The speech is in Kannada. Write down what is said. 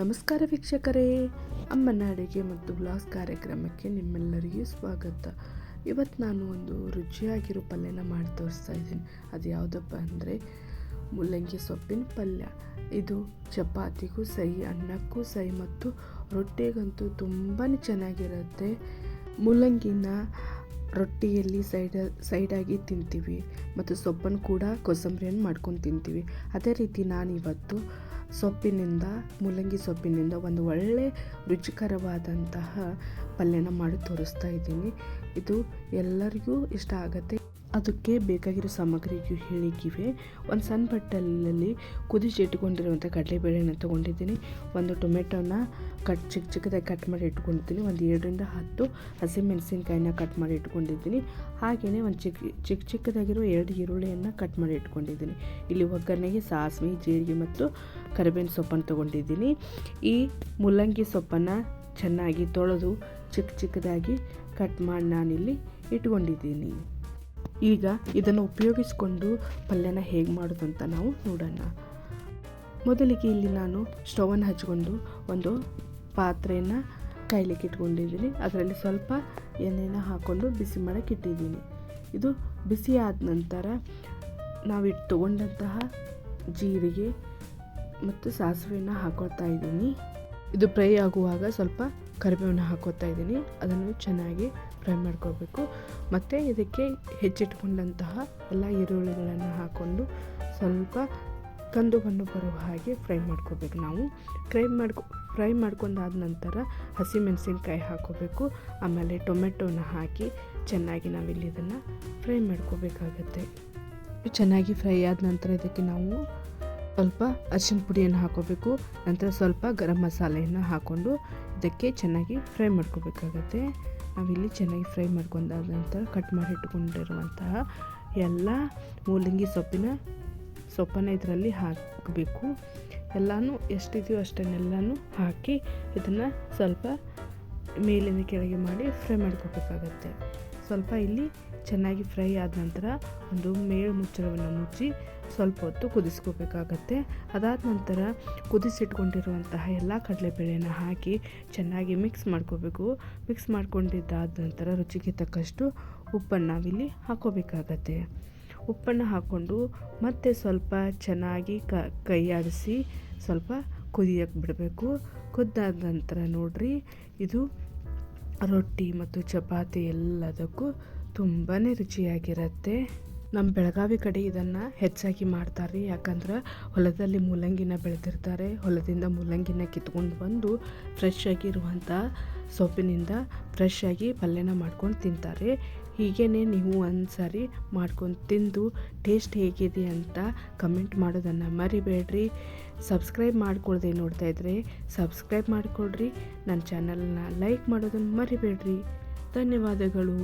ನಮಸ್ಕಾರ ವೀಕ್ಷಕರೇ. ಅಮ್ಮನ ಅಡುಗೆ ಮತ್ತು ಬ್ಲಾಸ್ ಕಾರ್ಯಕ್ರಮಕ್ಕೆ ನಿಮ್ಮೆಲ್ಲರಿಗೂ ಸ್ವಾಗತ. ಇವತ್ತು ನಾನು ಒಂದು ರುಚಿಯಾಗಿರೋ ಪಲ್ಯನ ಮಾಡಿ ತೋರಿಸ್ತಾ ಇದ್ದೀನಿ. ಅದು ಯಾವುದಪ್ಪ ಅಂದರೆ ಮುಲ್ಲಂಗಿ ಸೊಪ್ಪಿನ ಪಲ್ಯ. ಇದು ಚಪಾತಿಗೂ ಸೈ ಅನ್ನಕ್ಕೂ ಸೈ ಮತ್ತು ರೊಟ್ಟಿಗಂತೂ ತುಂಬಾ ಚೆನ್ನಾಗಿರುತ್ತೆ. ಮುಲ್ಲಂಗಿನ ರೊಟ್ಟಿಯಲ್ಲಿ ಸೈಡ, ಸೈಡಾಗಿ ತಿಂತೀವಿ ಮತ್ತು ಸೊಪ್ಪನ್ನು ಕೂಡ ಕೋಸಂಬರಿಯನ್ನು ಮಾಡ್ಕೊಂಡು ತಿಂತೀವಿ. ಅದೇ ರೀತಿ ನಾನು ಇವತ್ತು ಸೊಪ್ಪಿನಿಂದ, ಮೂಲಂಗಿ ಸೊಪ್ಪಿನಿಂದ ಒಂದು ಒಳ್ಳೆ ರುಚಿಕರವಾದಂತಹ ಪಲ್ಯನ ಮಾಡಿ ತೋರಿಸ್ತಾ ಇದ್ದೀನಿ. ಇದು ಎಲ್ಲರಿಗೂ ಇಷ್ಟ ಆಗುತ್ತೆ. ಅದಕ್ಕೆ ಬೇಕಾಗಿರೋ ಸಾಮಗ್ರಿಗೂ ಹೇಳಿಕ್ಕಿವೆ ಒಂದು ಸಣ್ಣ ಬಟ್ಟಲಲ್ಲಿ ಕುದಿಸಿ ಇಟ್ಕೊಂಡಿರುವಂಥ ಕಡಲೆಬೇಳೆನ ತೊಗೊಂಡಿದ್ದೀನಿ. ಒಂದು ಟೊಮೆಟೊನ ಕಟ್ ಚಿಕ್ಕ ಚಿಕ್ಕದಾಗಿ ಕಟ್ ಮಾಡಿ ಇಟ್ಕೊಂಡಿದ್ದೀನಿ. ಒಂದು ಎರಡರಿಂದ ಹತ್ತು ಹಸಿಮೆಣಸಿನ್ಕಾಯಿನ ಕಟ್ ಮಾಡಿ ಇಟ್ಕೊಂಡಿದ್ದೀನಿ. ಹಾಗೆಯೇ ಒಂದು ಚಿಕ್ಕ ಚಿಕ್ಕ ಚಿಕ್ಕದಾಗಿರೋ ಎರಡು ಈರುಳ್ಳಿಯನ್ನು ಕಟ್ ಮಾಡಿ ಇಟ್ಕೊಂಡಿದ್ದೀನಿ. ಇಲ್ಲಿ ಒಗ್ಗರಣೆಗೆ ಸಾಸಿವೆ, ಜೀರಿಗೆ ಮತ್ತು ಕರಿಬೇವಿನ ಸೊಪ್ಪನ್ನು ತೊಗೊಂಡಿದ್ದೀನಿ. ಈ ಮುಲ್ಲಂಗಿ ಸೊಪ್ಪನ್ನು ಚೆನ್ನಾಗಿ ತೊಳೆದು ಚಿಕ್ಕ ಚಿಕ್ಕದಾಗಿ ಕಟ್ ಮಾಡಿ ನಾನಿಲ್ಲಿ ಇಟ್ಕೊಂಡಿದ್ದೀನಿ. ಈಗ ಇದನ್ನು ಉಪಯೋಗಿಸಿಕೊಂಡು ಪಲ್ಯನ ಹೇಗೆ ಮಾಡೋದು ಅಂತ ನಾವು ನೋಡೋಣ. ಮೊದಲಿಗೆ ಇಲ್ಲಿ ನಾನು ಸ್ಟವನ್ನು ಹಚ್ಕೊಂಡು ಒಂದು ಪಾತ್ರೆಯನ್ನು ಕಾಯ್ಲಿಕ್ಕೆ ಇಟ್ಕೊಂಡಿದ್ದೀನಿ. ಅದರಲ್ಲಿ ಸ್ವಲ್ಪ ಎಣ್ಣೆನ ಹಾಕ್ಕೊಂಡು ಬಿಸಿ ಮಾಡೋಕ್ಕೆ ಇಟ್ಟಿದ್ದೀನಿ. ಇದು ಬಿಸಿ ಆದ ನಂತರ ನಾವಿಟ್ಟು ತೊಗೊಂಡಂತಹ ಜೀರಿಗೆ ಮತ್ತು ಸಾಸಿವೆನ ಹಾಕೋತಾ ಇದ್ದೀನಿ. ಇದು ಫ್ರೈ ಆಗುವಾಗ ಸ್ವಲ್ಪ ಕರಿಬೇವನ್ನು ಹಾಕೋತಾ ಇದ್ದೀನಿ. ಅದನ್ನು ಚೆನ್ನಾಗಿ ಫ್ರೈ ಮಾಡ್ಕೋಬೇಕು. ಮತ್ತು ಇದಕ್ಕೆ ಹೆಚ್ಚಿಟ್ಕೊಂಡಂತಹ ಎಲ್ಲ ಈರುಳ್ಳಿಗಳನ್ನು ಹಾಕ್ಕೊಂಡು ಸ್ವಲ್ಪ ಕಂದು ಬಣ್ಣ ಬರುವ ಹಾಗೆ ಫ್ರೈ ಮಾಡ್ಕೋಬೇಕು ನಾವು. ಫ್ರೈ ಮಾಡ್ಕೊ, ಫ್ರೈ ಮಾಡ್ಕೊಂಡಾದ ನಂತರ ಹಸಿಮೆಣಸಿನ್ಕಾಯಿ ಹಾಕೋಬೇಕು. ಆಮೇಲೆ ಟೊಮೆಟೊನ ಹಾಕಿ ಚೆನ್ನಾಗಿ ನಾವಿಲ್ಲಿ ಇದನ್ನು ಫ್ರೈ ಮಾಡ್ಕೋಬೇಕಾಗತ್ತೆ. ಚೆನ್ನಾಗಿ ಫ್ರೈ ಆದ ನಂತರ ಇದಕ್ಕೆ ನಾವು ಸ್ವಲ್ಪ ಅರಿಶಿನ ಪುಡಿಯನ್ನು ಹಾಕೋಬೇಕು, ನಂತರ ಸ್ವಲ್ಪ ಗರಂ ಮಸಾಲೆಯನ್ನು ಹಾಕ್ಕೊಂಡು ಇದಕ್ಕೆ ಚೆನ್ನಾಗಿ ಫ್ರೈ ಮಾಡ್ಕೋಬೇಕಾಗತ್ತೆ. ನಾವಿಲ್ಲಿ ಚೆನ್ನಾಗಿ ಫ್ರೈ ಮಾಡ್ಕೊಂಡಾದ ನಂತರ ಕಟ್ ಮಾಡಿ ಇಟ್ಕೊಂಡಿರುವಂತಹ ಎಲ್ಲ ಮೂಲಂಗಿ ಸೊಪ್ಪಿನ ಸೊಪ್ಪನ್ನು ಇದರಲ್ಲಿ ಹಾಕಬೇಕು. ಎಲ್ಲನೂ ಎಷ್ಟಿದೆಯೋ ಅಷ್ಟನ್ನೆಲ್ಲನೂ ಹಾಕಿ ಇದನ್ನು ಸ್ವಲ್ಪ ಮೇಲಿನ ಕೆಳಗೆ ಮಾಡಿ ಫ್ರೈ ಮಾಡ್ಕೋಬೇಕಾಗತ್ತೆ. ಸ್ವಲ್ಪ ಇಲ್ಲಿ ಚೆನ್ನಾಗಿ ಫ್ರೈ ಆದ ನಂತರ ಒಂದು ಮೇಳು ಮುಚ್ಚಳವನ್ನು ಮುಚ್ಚಿ ಸ್ವಲ್ಪ ಹೊತ್ತು ಕುದಿಸ್ಕೋಬೇಕಾಗತ್ತೆ. ಅದಾದ ನಂತರ ಕುದಿಸಿಟ್ಕೊಂಡಿರುವಂತಹ ಎಲ್ಲ ಕಡಲೆಬೇಳೆನ ಹಾಕಿ ಚೆನ್ನಾಗಿ ಮಿಕ್ಸ್ ಮಾಡ್ಕೋಬೇಕು. ಮಿಕ್ಸ್ ಮಾಡ್ಕೊಂಡಿದ್ದಾದ ನಂತರ ರುಚಿಗೆ ತಕ್ಕಷ್ಟು ಉಪ್ಪನ್ನು ನಾವಿಲ್ಲಿ ಹಾಕೋಬೇಕಾಗತ್ತೆ. ಉಪ್ಪನ್ನು ಹಾಕ್ಕೊಂಡು ಮತ್ತೆ ಸ್ವಲ್ಪ ಚೆನ್ನಾಗಿ ಕ ಆಡಿಸಿ ಸ್ವಲ್ಪ ಕುದಿಯಕ್ಕೆ ಬಿಡಬೇಕು. ಕುದ್ದಾದ ನಂತರ ನೋಡ್ರಿ, ಇದು ರೊಟ್ಟಿ ಮತ್ತು ಚಪಾತಿ ಎಲ್ಲದಕ್ಕೂ ತುಂಬಾ ರುಚಿಯಾಗಿರುತ್ತೆ. ನಮ್ಮ ಬೆಳಗಾವಿ ಕಡೆ ಇದನ್ನು ಹೆಚ್ಚಾಗಿ ಮಾಡ್ತಾರೆ. ಯಾಕಂದ್ರೆ ಹೊಲದಲ್ಲಿ ಮೂಲಂಗಿನ ಬೆಳೆದಿರ್ತಾರೆ. ಹೊಲದಿಂದ ಮೂಲಂಗಿನ ಕಿತ್ಕೊಂಡು ಬಂದು ಫ್ರೆಶ್ ಆಗಿರುವಂಥ ಸೊಪ್ಪಿನಿಂದ ಫ್ರೆಶ್ ಆಗಿ ಪಲ್ಯನ ಮಾಡ್ಕೊಂಡು ತಿಂತಾರೆ. ಹೀಗೇ ನೀವು ಒಂದು ಸಾರಿ ಮಾಡ್ಕೊಂಡು ತಿಂದು ಟೇಸ್ಟ್ ಹೇಗಿದೆ ಅಂತ ಕಮೆಂಟ್ ಮಾಡೋದನ್ನು ಮರಿಬೇಡ್ರಿ. ಸಬ್ಸ್ಕ್ರೈಬ್ ಮಾಡ್ಕೊಳ್ದೆ ನೋಡ್ತಾ ಇದ್ರೆ ಸಬ್ಸ್ಕ್ರೈಬ್ ಮಾಡಿಕೊಡ್ರಿ ನನ್ನ ಚಾನಲ್ನ ಲೈಕ್ ಮಾಡೋದನ್ನು ಮರಿಬೇಡ್ರಿ. ಧನ್ಯವಾದಗಳು.